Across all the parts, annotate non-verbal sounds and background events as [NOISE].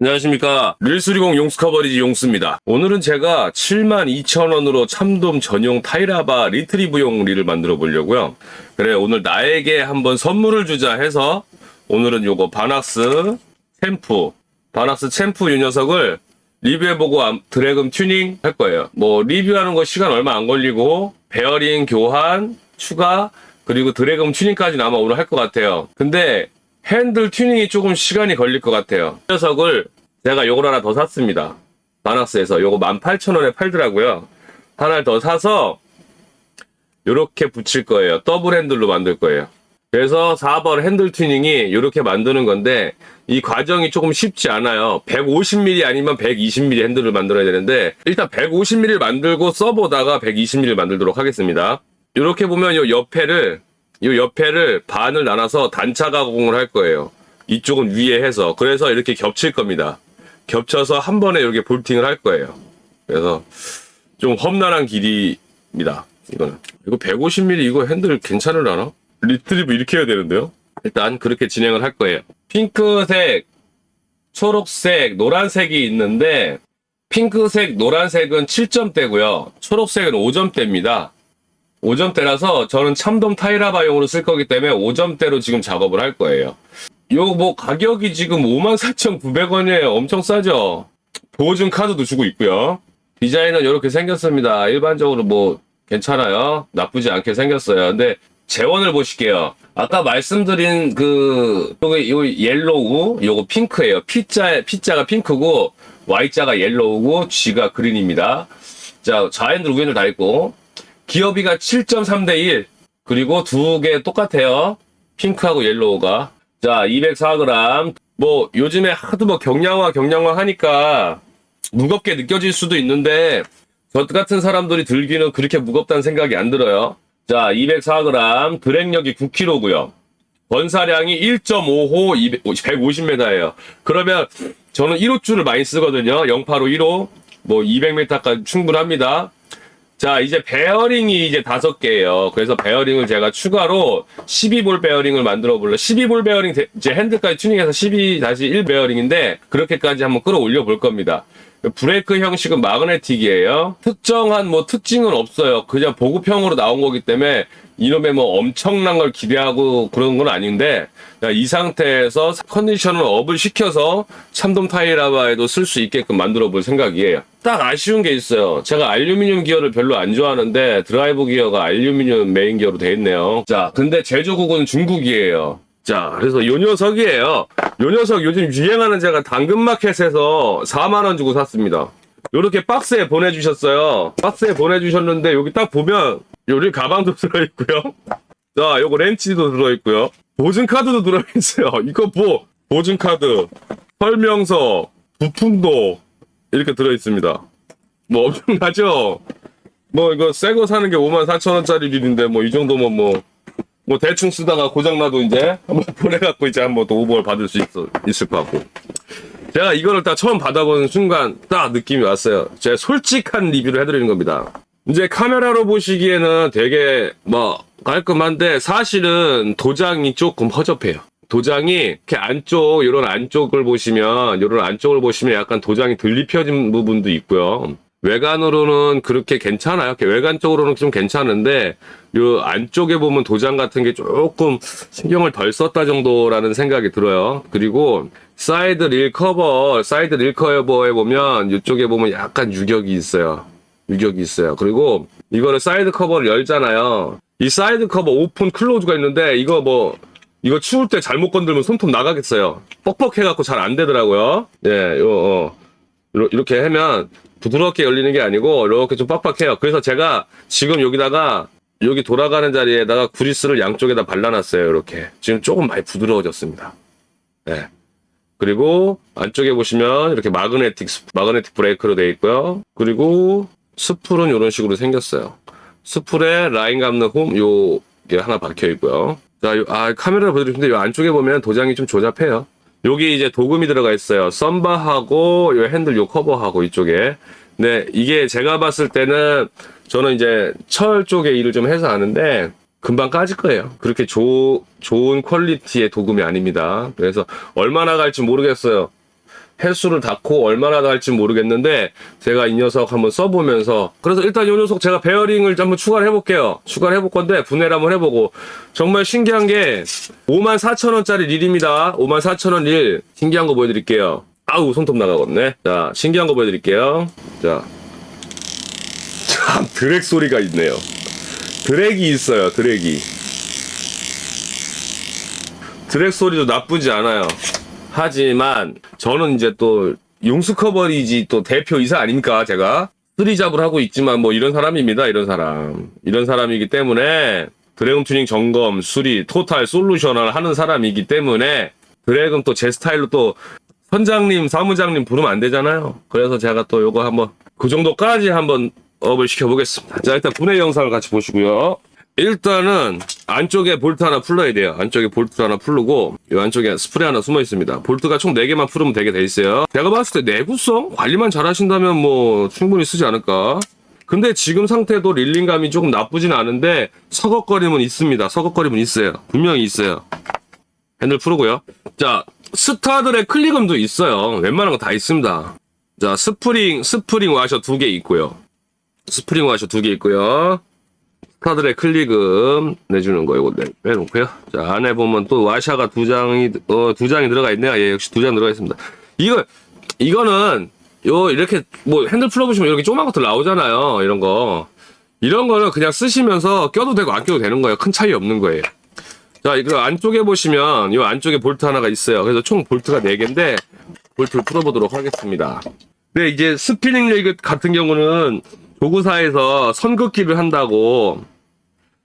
안녕하십니까. 릴수리공 용수 커버리지 용수입니다. 오늘은 제가 72,000원으로 참돔 전용 타이라바 리트리브용 릴을 만들어 보려고요. 그래, 오늘 나에게 한번 선물을 주자 해서 오늘은 요거 바낙스 챔프, 바낙스 챔프 이 녀석을 리뷰해보고 암- 드래금 튜닝 할 거예요. 뭐 리뷰하는 거 시간 얼마 안 걸리고 베어링 교환, 추가, 그리고 드래금 튜닝까지는 아마 오늘 할 것 같아요. 근데 핸들 튜닝이 조금 시간이 걸릴 것 같아요. 이 녀석을 제가 요걸 하나 더 샀습니다. 바낙스에서 요거 18,000원에 팔더라고요. 하나를 더 사서 요렇게 붙일 거예요. 더블 핸들로 만들 거예요. 그래서 4번 핸들 튜닝이 요렇게 만드는 건데 이 과정이 조금 쉽지 않아요. 150mm 아니면 120mm 핸들을 만들어야 되는데 일단 150mm를 만들고 써보다가 120mm 를 만들도록 하겠습니다. 이렇게 보면 요 옆에를 요 옆에를 반을 나눠서 단차 가공을 할 거예요. 이쪽은 위에 해서 그래서 이렇게 겹칠 겁니다. 겹쳐서 한 번에 이렇게 볼팅을 할 거예요. 그래서 좀 험난한 길이입니다. 이거는 이거 150mm 이거 핸들 괜찮으려나? 리트리브 이렇게 해야 되는데요. 일단 그렇게 진행을 할 거예요. 핑크색, 초록색, 노란색이 있는데 핑크색, 노란색은 7점대고요. 초록색은 5점대입니다. 5점대라서 저는 참돔 타이라바용으로 쓸 거기 때문에 5점대로 지금 작업을 할 거예요. 요 뭐 가격이 지금 54,900원이에요. 엄청 싸죠? 보증 카드도 주고 있고요. 디자인은 이렇게 생겼습니다. 일반적으로 뭐 괜찮아요. 나쁘지 않게 생겼어요. 근데 재원을 보실게요. 아까 말씀드린 그 요거 요 옐로우, 요거 핑크예요. P자 P자가 핑크고 Y자가 옐로우고 G가 그린입니다. 자, 좌핸들 우핸들 다 있고 기어비가 7.3대 1. 그리고 두 개 똑같아요. 핑크하고 옐로우가. 자, 204g. 뭐 요즘에 하도 뭐 경량화 경량화 하니까 무겁게 느껴질 수도 있는데 저 같은 사람들이 들기는 그렇게 무겁다는 생각이 안 들어요. 자, 204g, 드랙력이 9kg고요. 번사량이 1.5호 150m예요. 그러면 저는 1호줄을 많이 쓰거든요. 085 1호. 뭐 200m까지 충분합니다. 자, 이제 베어링이 이제 다섯 개예요. 그래서 베어링을 제가 추가로 12볼 베어링을 만들어 볼래. 12볼 베어링 대- 이제 핸들까지 튜닝해서 12-1 베어링인데 그렇게까지 한번 끌어올려 볼 겁니다. 브레이크 형식은 마그네틱이에요. 특정한 뭐 특징은 없어요. 그냥 보급형으로 나온 거기 때문에 이놈의 뭐 엄청난 걸 기대하고 그런 건 아닌데 이 상태에서 컨디션을 업을 시켜서 참돔 타이라바에도 쓸 수 있게끔 만들어 볼 생각이에요. 딱 아쉬운 게 있어요. 제가 알루미늄 기어를 별로 안 좋아하는데 드라이브 기어가 알루미늄 메인 기어로 돼 있네요. 자, 근데 제조국은 중국이에요. 자, 그래서 요 녀석이에요. 요 녀석 요즘 유행하는 제가 당근마켓에서 4만원 주고 샀습니다. 요렇게 박스에 보내주셨어요. 박스에 보내주셨는데 여기 딱 보면 요리 가방도 [LAUGHS] 들어있고요. 자, 요거 렌치도 들어있고요. 보증카드도 들어있어요. [LAUGHS] 이거 뭐, 보증카드, 설명서, 부품도 이렇게 들어있습니다. 뭐 엄청나죠? 뭐 이거 새 거 사는 게 5만 4천 원짜리 일인데 뭐 이 정도면 뭐, 뭐 대충 쓰다가 고장나도 이제 한번 [LAUGHS] 보내갖고 이제 한번 또 오버를 받을 수 있, 있을 것 같고. 제가 이거를 딱 처음 받아보는 순간 딱 느낌이 왔어요. 제가 솔직한 리뷰를 해드리는 겁니다. 이제 카메라로 보시기에는 되게 뭐 깔끔한데 사실은 도장이 조금 허접해요. 도장이 이렇게 안쪽 이런 안쪽을 보시면 이런 안쪽을 보시면 약간 도장이 덜 입혀진 부분도 있고요. 외관으로는 그렇게 괜찮아요. 외관 쪽으로는 좀 괜찮은데 요 안쪽에 보면 도장 같은 게 조금 신경을 덜 썼다 정도라는 생각이 들어요. 그리고 사이드 릴 커버, 사이드 릴 커버에 보면 이쪽에 보면 약간 유격이 있어요. 유격이 있어요. 그리고 이거를 사이드 커버를 열잖아요. 이 사이드 커버 오픈 클로즈가 있는데 이거 뭐 이거 추울 때 잘못 건들면 손톱 나가겠어요. 뻑뻑해갖고 잘 안 되더라고요. 예, 요, 어. 이렇게 하면 부드럽게 열리는 게 아니고 이렇게 좀 빡빡해요. 그래서 제가 지금 여기다가 여기 돌아가는 자리에다가 구리스를 양쪽에다 발라놨어요. 이렇게 지금 조금 많이 부드러워졌습니다. 예. 그리고 안쪽에 보시면 이렇게 마그네틱 스- 마그네틱 브레이크로 되어 있고요. 그리고 스풀은 이런 식으로 생겼어요. 스풀에 라인 감는 홈 요게 하나 박혀 있고요. 자, 요- 아 카메라를 보여드리는데 요 안쪽에 보면 도장이 좀 조잡해요. 여기 이제 도금이 들어가 있어요. 썬바하고 요 핸들 요 커버하고 이쪽에. 네, 이게 제가 봤을 때는 저는 이제 철 쪽에 일을 좀 해서 아는데 금방 까질 거예요. 그렇게 조, 좋은 퀄리티의 도금이 아닙니다. 그래서 얼마나 갈지 모르겠어요. 횟수를 닫고 얼마나 할지 모르겠는데 제가 이 녀석 한번 써보면서 그래서 일단 이 녀석 제가 베어링을 한번 추가를 해볼게요. 추가를 해볼 건데 분해를 한번 해보고 정말 신기한 게 54,000원짜리 릴입니다. 54,000원 릴 신기한 거 보여드릴게요. 아우 손톱 나가겠네. 자 신기한 거 보여드릴게요. 자. 참 드랙 소리가 있네요. 드랙이 있어요. 드랙이. 드랙 소리도 나쁘지 않아요. 하지만 저는 이제 또 용수 커버리지 또 대표이사 아닙니까? 제가? 쓰리잡을 하고 있지만 뭐 이런 사람입니다 이런 사람. 이런 사람이기 때문에 드래곤 튜닝 점검 수리 토탈 솔루션을 하는 사람이기 때문에 드래곤 또 제 스타일로 또 선장님 사무장님 부르면 안 되잖아요. 그래서 제가 또 요거 한번 그 정도까지 한번 업을 시켜보겠습니다. 자 일단 분해 영상을 같이 보시고요 일단은 안쪽에 볼트 하나 풀러야 돼요. 안쪽에 볼트 하나 풀르고 이 안쪽에 스프레이 하나 숨어 있습니다. 볼트가 총 4개만 풀으면 되게 돼 있어요. 제가 봤을 때 내구성 관리만 잘 하신다면 뭐 충분히 쓰지 않을까. 근데 지금 상태도 릴링감이 조금 나쁘진 않은데 서걱거림은 있습니다. 서걱거림은 있어요. 분명히 있어요. 핸들 풀고요. 자, 스타들의 클릭음도 있어요. 웬만한 거 다 있습니다. 자, 스프링, 스프링 와셔 두 개 있고요. 스프링 와셔 두 개 있고요. 카드의 클릭음 내주는 거 이거 내, 빼놓고요. 자 안에 보면 또 와샤가 두 장이 어, 두 장이 들어가 있네요. 예 역시 두 장 들어가 있습니다. 이거 이거는 요 이렇게 뭐 핸들 풀어보시면 이렇게 조그만 것들 나오잖아요. 이런 거 이런 거는 그냥 쓰시면서 껴도 되고 안 껴도 되는 거예요. 큰 차이 없는 거예요. 자 이거 안쪽에 보시면 요 안쪽에 볼트 하나가 있어요. 그래서 총 볼트가 4 개인데 볼트를 풀어보도록 하겠습니다. 근데 이제 스피닝 레그 같은 경우는 조구사에서 선긋기를 한다고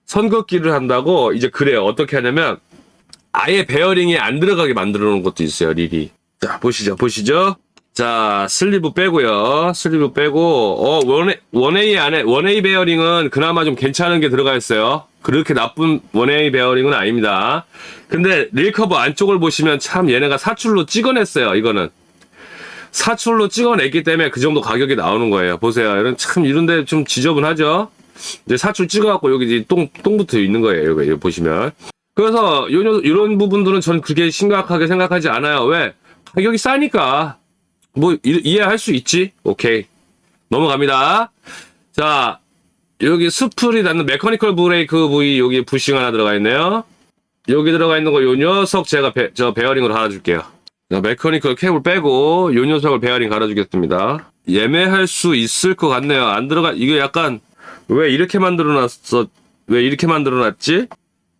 선긋기를 한다고 이제 그래요. 어떻게 하냐면 아예 베어링이 안 들어가게 만들어 놓은 것도 있어요. 릴이. 자 보시죠, 보시죠. 자 슬리브 빼고요. 슬리브 빼고 어 원웨이, 원웨이 안에 원웨이 베어링은 그나마 좀 괜찮은 게 들어가 있어요. 그렇게 나쁜 원웨이 베어링은 아닙니다. 근데 릴 커버 안쪽을 보시면 참 얘네가 사출로 찍어냈어요. 이거는. 사출로 찍어냈기 때문에 그 정도 가격이 나오는 거예요. 보세요. 이런 참 이런데 좀 지저분하죠. 이제 사출 찍어갖고 여기 이제 똥, 똥 붙어 있는 거예요. 여기, 여기 보시면. 그래서 요, 요- 이런 부분들은 전 그렇게 심각하게 생각하지 않아요. 왜? 가격이 싸니까. 뭐, 이, 이해할 수 있지? 오케이. 넘어갑니다. 자, 여기 스프리 닿는 메커니컬 브레이크 부위 여기 부싱 하나 들어가 있네요. 여기 들어가 있는 거 요 녀석 제가 베, 저 베어링으로 갈아줄게요. 자, 메커니컬 케이블 빼고 요 녀석을 베어링 갈아주겠습니다. 예매할 수 있을 것 같네요. 안 들어가 이게 약간 왜 이렇게 만들어놨어? 왜 이렇게 만들어놨지?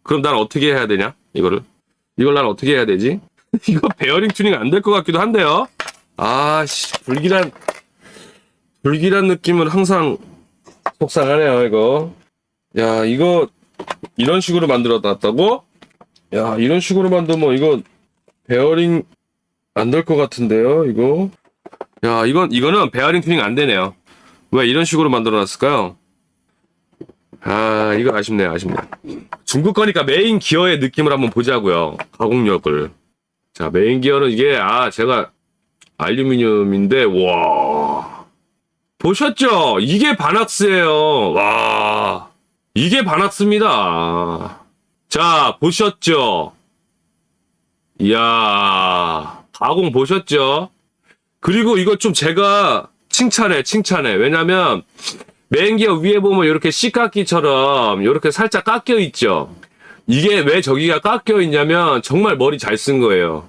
그럼 난 어떻게 해야 되냐? 이거를 이걸 난 어떻게 해야 되지? [LAUGHS] 이거 베어링 튜닝 안 될 것 같기도 한데요. 아씨 불길한 불길한 느낌은 항상 속상하네요. 이거 야 이거 이런 식으로 만들어 놨다고? 야 이런 식으로 만들면 이거 베어링 안 될 것 같은데요, 이거. 야, 이건, 이거는 베어링 튜닝 안 되네요. 왜 이런 식으로 만들어 놨을까요? 아, 이거 아쉽네요, 아쉽네. 중국 거니까 메인 기어의 느낌을 한번 보자고요. 가공력을. 자, 메인 기어는 이게, 아, 제가 알루미늄인데, 와. 보셨죠? 이게 바낙스예요. 와. 이게 바낙스입니다. 자, 보셨죠? 이야, 가공 보셨죠? 그리고 이거 좀 제가 칭찬해, 칭찬해. 왜냐면, 메인기어 위에 보면 이렇게 C깎기처럼 이렇게 살짝 깎여 있죠? 이게 왜 저기가 깎여 있냐면, 정말 머리 잘 쓴 거예요.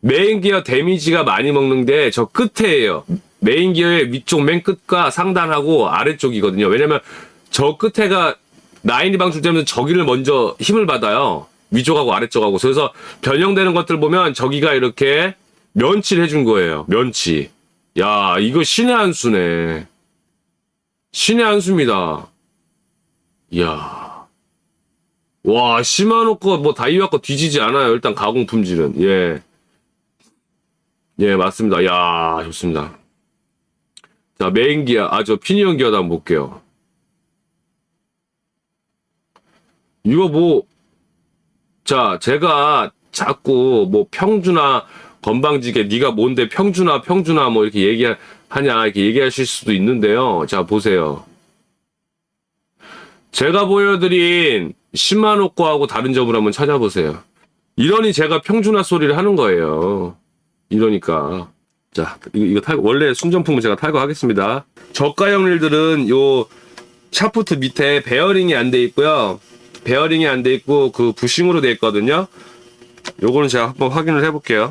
메인 기어 데미지가 많이 먹는데 저 끝에예요. 메인 기어의 위쪽 맨 끝과 상단하고 아래쪽이거든요. 왜냐면 저 끝에가 나인이 방출 때문에 저기를 먼저 힘을 받아요. 위쪽하고 아래쪽하고. 그래서 변형되는 것들 보면 저기가 이렇게 면치를 해준 거예요. 면치. 야, 이거 신의 한 수네. 신의 한 수입니다. 이야. 와, 시마노 거, 뭐, 다이와 거 뒤지지 않아요. 일단 가공 품질은. 예. 예, 맞습니다. 야 좋습니다. 자, 메인 기어, 아, 저 피니언 기어도 한번 볼게요. 이거 뭐, 자, 제가 자꾸 뭐 평주나 건방지게 네가 뭔데 평주나 평주나 뭐 이렇게 얘기하냐 이렇게 얘기하실 수도 있는데요. 자, 보세요. 제가 보여드린 10만 원 거하고 다른 점을 한번 찾아보세요. 이러니 제가 평준화 소리를 하는 거예요. 이러니까. 자, 이거, 이거 탈, 원래 순정품은 제가 탈거하겠습니다. 저가형 릴들은 요 샤프트 밑에 베어링이 안 돼 있고요. 베어링이 안 돼 있고 그 부싱으로 돼 있거든요. 요거는 제가 한번 확인을 해볼게요.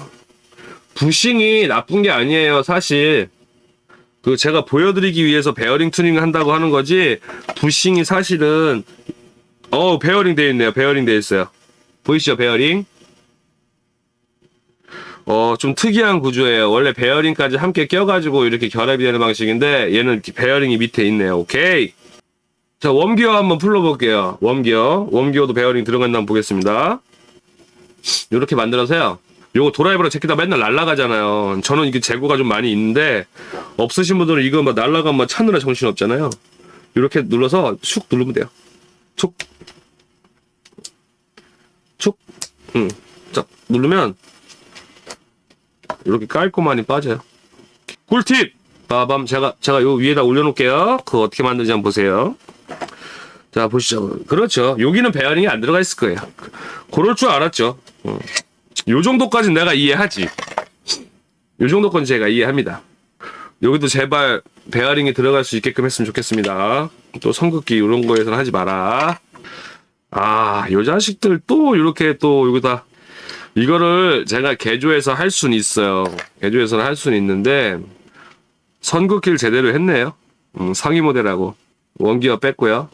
부싱이 나쁜 게 아니에요, 사실. 그 제가 보여드리기 위해서 베어링 튜닝 한다고 하는 거지. 부싱이 사실은 어 베어링 돼 있네요. 베어링 돼 있어요. 보이시죠, 베어링? 어, 좀 특이한 구조예요. 원래 베어링까지 함께 껴가지고 이렇게 결합이 되는 방식인데, 얘는 베어링이 밑에 있네요. 오케이. 자, 웜기어 한번 풀러볼게요. 웜기어. 웜기어도 베어링 들어간다 한번 보겠습니다. 이렇게 만들어서요. 요거 드라이버로 제끼다 맨날 날라가잖아요. 저는 이게 재고가 좀 많이 있는데, 없으신 분들은 이거 막 날라가면 막 찾느라 정신 없잖아요. 이렇게 눌러서 슉 누르면 돼요. 촉. 촉. 응. 자, 누르면, 이렇게 깔끔하니 빠져요. 꿀팁! 빠밤, 제가, 제가 요 위에다 올려 놓을게요. 그거 어떻게 만드는지 한번 보세요. 자, 보시죠. 그렇죠. 여기는 베어링이 안 들어가 있을 거예요. 그럴 줄 알았죠. 어. 요 정도까지는 내가 이해하지. 요 정도까지 제가 이해합니다. 여기도 제발 베어링이 들어갈 수 있게끔 했으면 좋겠습니다. 또 성급기 이런 거에서는 하지 마라. 아, 요 자식들 또 이렇게 또 여기다 이거를 제가 개조해서 할 수는 있어요. 개조해서는 할 수는 있는데 선긋기를 제대로 했네요. 음, 상위 모델하고 원기어 뺐고요.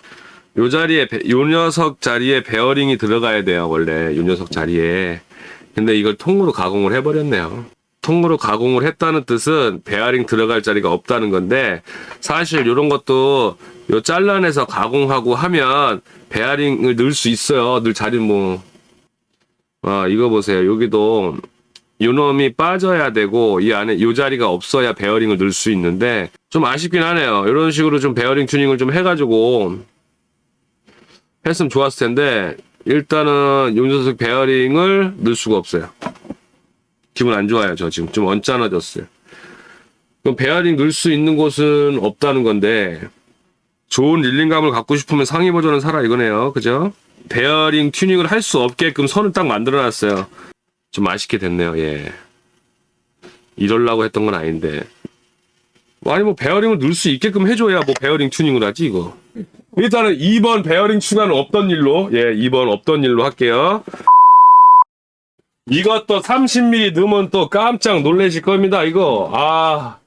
요 자리에 배- 요 녀석 자리에 베어링이 들어가야 돼요. 원래 요 녀석 자리에. 근데 이걸 통으로 가공을 해버렸네요. 통으로 가공을 했다는 뜻은 베어링 들어갈 자리가 없다는 건데 사실 이런 것도 요 잘라내서 가공하고 하면 베어링을 넣을 수 있어요. 늘 자리 뭐 아, 이거 보세요. 여기도 요놈이 빠져야 되고 이 안에 요 자리가 없어야 베어링을 넣을 수 있는데 좀 아쉽긴 하네요. 이런 식으로 좀 베어링 튜닝을 좀 해가지고 했으면 좋았을 텐데 일단은 용접석 베어링을 넣을 수가 없어요. 기분 안 좋아요. 저 지금 좀 언짢아졌어요. 그럼 베어링 넣을 수 있는 곳은 없다는 건데 좋은 릴링감을 갖고 싶으면 상위 버전은 사라 이거네요. 그죠? 베어링 튜닝을 할 수 없게끔 선을 딱 만들어 놨어요. 좀 아쉽게 됐네요. 예. 이럴라고 했던 건 아닌데. 아니 뭐 베어링을 넣을 수 있게끔 해줘야 뭐 베어링 튜닝을 하지 이거. 일단은 2번 베어링 추가는 없던 일로 예 2번 없던 일로 할게요. 이것도 30mm 넣으면 또 깜짝 놀라실 겁니다 이거 아.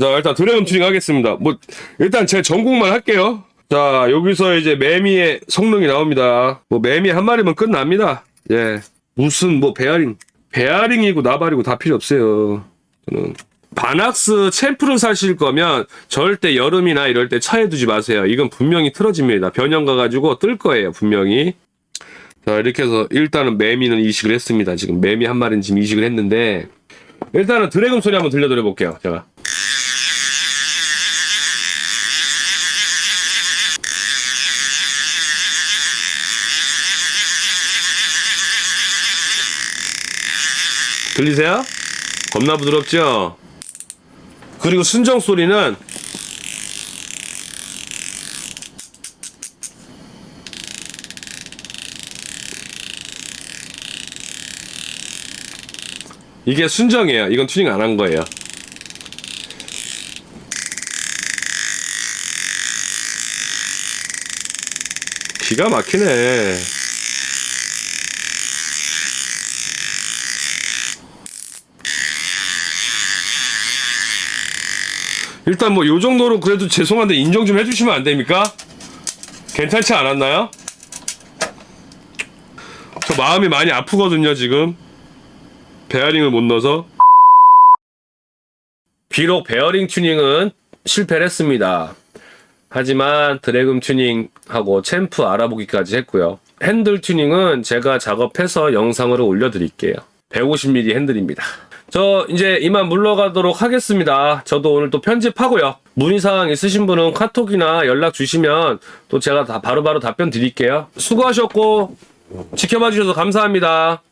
자 일단 드래곤 튜닝 하겠습니다. 뭐 일단 제 전공만 할게요. 자 여기서 이제 매미의 성능이 나옵니다. 뭐 매미 한 마리면 끝납니다. 예 무슨 뭐 베어링 베어링이고 나발이고 다 필요 없어요. 저는 바낙스 챔프를 사실 거면 절대 여름이나 이럴 때 차에 두지 마세요. 이건 분명히 틀어집니다. 변형 가가지고 뜰 거예요 분명히. 자 이렇게 해서 일단은 매미는 이식을 했습니다. 지금 매미 한 마리는 지금 이식을 했는데 일단은 드래곤 소리 한번 들려드려 볼게요. 제가. 들리세요? 겁나 부드럽죠? 그리고 순정 소리는 이게 순정이에요. 이건 튜닝 안 한 거예요. 기가 막히네. 일단 뭐 요 정도로 그래도 죄송한데 인정 좀 해주시면 안 됩니까? 괜찮지 않았나요? 저 마음이 많이 아프거든요 지금. 베어링을 못 넣어서. 비록 베어링 튜닝은 실패를 했습니다. 하지만 드래금 튜닝하고 챔프 알아보기까지 했고요. 핸들 튜닝은 제가 작업해서 영상으로 올려드릴게요. 150mm 핸들입니다 저 이제 이만 물러가도록 하겠습니다. 저도 오늘 또 편집하고요. 문의사항 있으신 분은 카톡이나 연락 주시면 또 제가 다 바로바로 답변 드릴게요. 수고하셨고 지켜봐 주셔서 감사합니다.